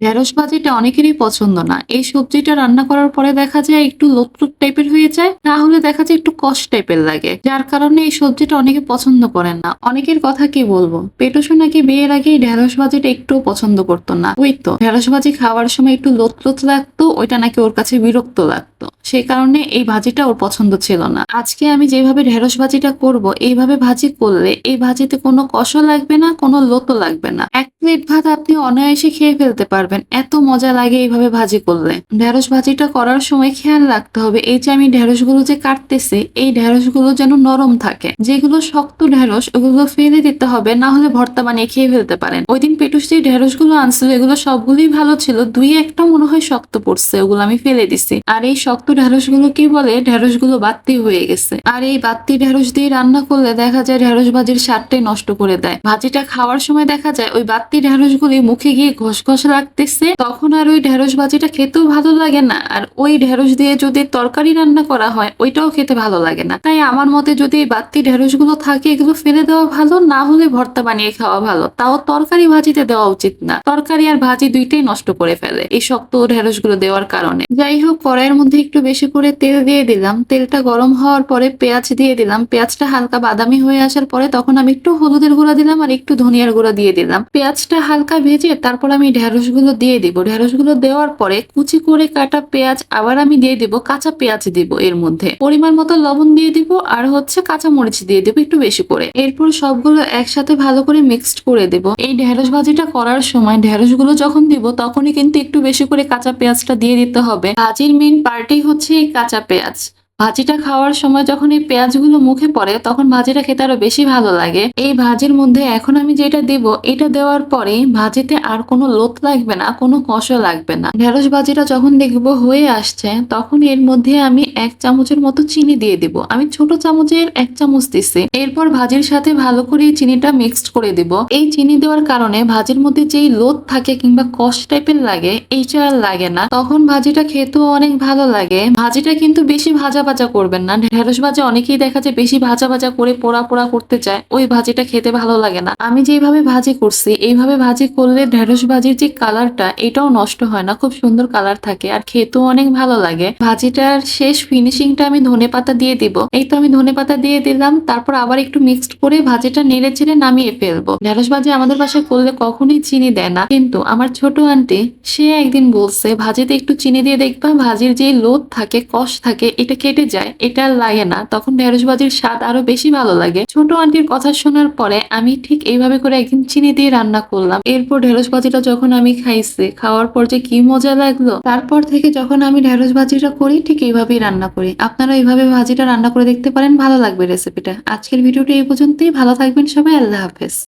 ঢেঁড়স ভাজিটা অনেকেরই পছন্দ না। এই সবজিটা রান্না করার পরে দেখা যায় একটু লোতলুত টাইপের হয়ে যায় না হলে দেখা যায় একটু কষ টাইপের লাগে। যার কারণে এই সবজিটা অনেকে পছন্দ করেন না। অনেকের কথা কি বলব? পেটুসু নাকি বিয়ের আগে ঢেঁড়স ভাজিটা একটু পছন্দ করতো না। ওই তো, ঢেঁড়স ভাজি খাওয়ার সময় একটু লোতলুত লাগতো, ওইটা নাকি ওর কাছে বিরক্ত লাগতো। সেই কারণে এই ভাজিটা ওর পছন্দ ছিল না। আজকে আমি যেভাবে ঢেঁড়স ভাজিটা করব, এইভাবে ভাজি করলে এই ভাজিতে কোনো কষও লাগবে না, কোনো লোতো লাগবে না। এক প্লেট ভাত আপনি অনায়াসে খেয়ে ফেলতে পারবেন, এত মজা লাগে এইভাবে ভাজি করলে। ঢেঁড়স ভাজিটা করার সময় খেয়াল রাখতে হবে, এই যে আমি ঢেঁড়সগুলো যে কাটতেছি, এই ঢেঁড়সগুলো যেন নরম থাকে। যেগুলো শক্ত ঢেঁড়স, ওগুলো ফেলে দিতে হবে, না হলে ভর্তা বানিয়ে খেয়ে ফেলতে পারেন। ওই দিন পেটুস যে ঢেঁড়সগুলো আনছিল, এগুলো সবগুলোই ভালো ছিল, দুই একটা মনে হয় শক্ত পড়ছে, ওগুলো আমি ফেলে দিছি। আর এই শক্ত ঢেঁড়সগুলো কি বলে? ঢেঁড়সগুলো বাত্তি হয়ে গেছে। আর এই বাত্তি ঢেঁড়স দিয়ে রান্না করলে দেখা যায় ঢেঁড়স ভাজির স্বাদটাই নষ্ট করে দেয়। ভাজিটা খাওয়ার সময় দেখা যায় ওই বাত্তি ঢেঁড়স গুলি মুখে গিয়ে ঘষ ঘষ লাগতেছে। তখন আর ওই ঢেঁড়স ভাজিটা খেতেও ভালো লাগে না। আর ওই ঢেঁড়স দিয়ে যদি তরকারি রান্না করা হয়, ওইটাও খেতে ভালো লাগে না। তাই আমার মতে যদি এই বাত্তি ঢেঁড়সগুলো থাকে, এগুলো ফেলে দেওয়া ভালো, না হলে ভর্তা বানিয়ে খাওয়া ভালো। তাও তরকারি ভাজিতে দেওয়া উচিত না। তরকারি আর ভাজি দুইটাই নষ্ট করে ফেলে। এই শক্ত ঢেঁড়সগুলো দেওয়ার কারণে। যাই হোক, কড়াইয়ের মধ্যে একটু বেশি করে তেল দিয়ে দিলাম। তেলটা গরম হওয়ার পরে পেঁয়াজ দিয়ে দিলাম। পেঁয়াজটা হালকা বাদামি হয়ে আসার পরে তখন আমি একটু হলুদের গুঁড়া দিলাম আর একটু ধনিয়ার গুঁড়া দিয়ে দিলাম। পেঁয়াজটা হালকা ভেজে তারপর আমি ঢেঁড়সগুলো দিয়ে দিব। ঢেঁড়সগুলো দেওয়ার পরে কুচি করে কাটা পেঁয়াজ আবার আমি দিয়ে দিব, কাঁচা পেঁয়াজ দিব এর মধ্যে। পরিমাণ মতো লবণ দিয়ে দিব আর হচ্ছে কাঁচা মরিচ দিয়ে দিব একটু বেশি করে। এরপর সবগুলো একসাথে ভালো করে মিক্সড করে দেব। এই ঢেঁড়স ভাজিটা করার সময় ঢেঁড়সগুলো যখন দিব, তখনই কিন্তু একটু বেশি করে কাঁচা পেঁয়াজটা দিয়ে দিতে হবে। ভাজির মেইন পার্টি হচ্ছে এই কাঁচা পেঁয়াজ। ভাজিটা খাওয়ার সময় যখন এই পেঁয়াজগুলো মুখে পড়ে, তখন ভাজিটা খেতে আরও বেশি ভালো লাগে। এই ভাজির মধ্যে এখন আমি যেটা দেব, এটা দেওয়ার পরে ভাজিতে আর কোনো লোত লাগবে না, কোনো কষও লাগবে না। ঢেঁড়স ভাজিটা যখন দেখব হয়ে আসছে, তখন এর মধ্যে আমি এক চামচের মতো চিনি দিয়ে দিব। আমি ছোট চামচের এক চামচ দিছি। এরপর ভাজির সাথে ভালো করে চিনিটা মিক্সড করে দিব। এই চিনি দেওয়ার কারণে ভাজির মধ্যে যেই লোদ থাকে কিংবা কষ টাইপের লাগে, এইটা আর লাগে না। তখন ভাজিটা খেতেও অনেক ভালো লাগে। ভাজিটা কিন্তু বেশি ভাজা ভাজা করবেন না। ঢেঁড়স ভাজা অনেকেই দেখা যায় বেশি ভাজা ভাজা করে পোড়া পোড়া করতে চায়। ওই ভাজিটা খেতে ভালো লাগে না। আমি যেভাবে ভাজি করছি, এইভাবে ভাজি করলে ঢেঁড়স ভাজির যে কালারটা, এটাও নষ্ট হয় না। খুব সুন্দর কালার থাকে আর খেতেও অনেক ভালো লাগে। ভাজিটার শেষ ফিনিশিংটা আমি ধনে পাতা দিয়ে দিব। এই তো আমি ধনে পাতা দিয়ে দিলাম। তারপর আবার একটু মিক্সড করে ভাজিটা নেড়ে চেড়ে নামিয়ে ফেলব। ঢেঁড়স ভাজি আমাদের বাসায় করলে কখনোই চিনি দেয় না। কিন্তু আমার ছোট আন্টি, সে একদিন বলছে, ভাজিতে একটু চিনি দিয়ে দেখবা, ভাজির যে লোদ থাকে, কষ থাকে, এটা কেটে যায়, এটা লাগে না। তখন ঢেঁড়স ভাজির স্বাদ আরও বেশি ভালো লাগে। ছোট আন্টির কথা শোনার পরে আমি ঠিক এইভাবে করে একদিন চিনি দিয়ে রান্না করলাম। এরপর ঢেঁড়স ভাজিটা যখন আমি খাইছি, খাওয়ার পর যে কি মজা লাগল। তারপর থেকে যখন আমি ঢেঁড়স ভাজিটা করি, ঠিক এইভাবেই রান্না করি। আপনারা এইভাবে ভাজিটা রান্না করে দেখতে পারেন, ভালো লাগবে রেসিপিটা। আজকের ভিডিওটা এই পর্যন্তই। ভালো থাকবেন সবাই। আল্লাহ হাফেজ।